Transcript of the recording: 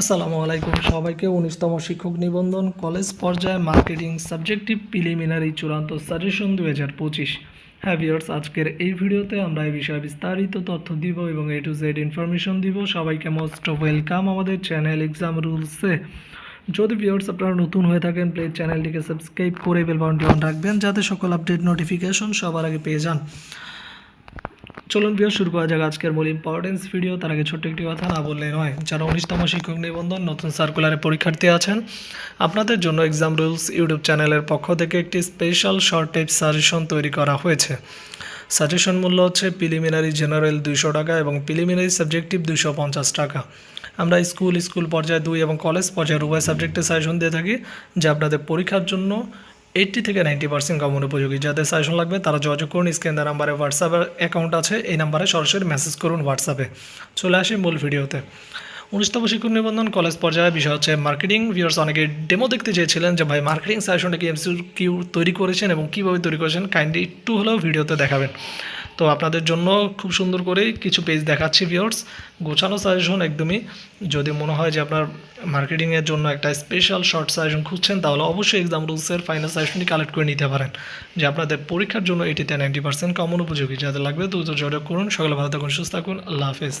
আসসালামু আলাইকুম সবাইকে উনিশতম শিক্ষক নিবন্ধন কলেজ পর্যায়ে মার্কেটিং সাবজেক্টিভ প্রিলিমিনারি চূড়ান্ত সাজেশন দু হাজার পঁচিশ। হ্যাঁ ভিউয়ার্স, আজকের এই ভিডিওতে আমরা এই বিষয়ে বিস্তারিত তথ্য দিব এবং এ টু জেড ইনফরমেশন দিব। সবাইকে মোস্ট ওয়েলকাম আমাদের চ্যানেল এক্সাম রুলসে যদি ভিউয়ার্স আপনারা নতুন হয়ে থাকেন প্লিজ চ্যানেলটিকে সাবস্ক্রাইব করে বেল অন রাখবেন, যাতে সকল আপডেট নোটিফিকেশন সবার আগে পেয়ে যান। চলুন বিয়ে শুরু করা যাক আজকের মূল ইম্পর্টেন্স ভিডিও তার আগে ছোট্ট একটি কথা না বললে নয়, যারা উনিশতম শিক্ষক নিবন্ধন, নতুন সার্কুলারে পরীক্ষার্থী আছেন, আপনাদের জন্য এক্সাম রুলস ইউটিউব চ্যানেলের পক্ষ থেকে একটি স্পেশাল শর্ট টাইপ সাজেশন তৈরি করা হয়েছে। সাজেশন মূল্য হচ্ছে প্রিলিমিনারি জেনারেল দুইশো টাকা এবং প্রিলিমিনারি সাবজেক্টিভ দুইশো পঞ্চাশ টাকা। আমরা স্কুল স্কুল পর্যায়ে দুই এবং কলেজ পর্যায়ের উভয় সাবজেক্টে সাজেশন দিয়ে থাকি, যা আপনাদের পরীক্ষার জন্য এইট্টি থেকে নাইনটি পার্সেন্ট কমন উপযোগী। যাদের সাজেশন লাগবে, তারা যোগাযোগ করুন। স্ক্যান নাম্বারে হোয়াটসঅ্যাপের অ্যাকাউন্ট আছে। এই নাম্বারে সরাসরি মেসেজ করুন হোয়াটসঅ্যাপে চলে আসি মূল ভিডিওতে উনিশতম শিক্ষক নিবন্ধন কলেজ পর্যায়ে বিষয় হচ্ছে মার্কেটিং ভিউয়ার্স অনেকে ডেমো দেখতে চেয়েছিলেন যে, ভাই মার্কেটিং সাজেশনটা কি এমসিউ কিউ তৈরি করেছেন এবং কীভাবে তৈরি করেছেন? কাইন্ডলি একটু হলেও ভিডিওতে দেখাবেন। তো আপনাদের জন্য খুব সুন্দর করে কিছু পেজ দেখাচ্ছি ভিওর্স গোছানো সাজেশন একদমই। যদি মনে হয় যে আপনার মার্কেটিংয়ের জন্য একটা স্পেশাল শর্ট সাজেশন খুঁজছেন, তাহলে অবশ্যই এক্সাম রুলসের ফাইনাল সাজেশনটি কালেক্ট করে নিতে পারেন। যে আপনাদের পরীক্ষার জন্য এটিতে নাইনটি পার্সেন্ট কমন উপযোগী। যাদের লাগবে দ্রুত যোগাযোগ করুন। সকালে ভালো থাকুন, সুস্থ থাকুন। আল্লাহ হাফেজ।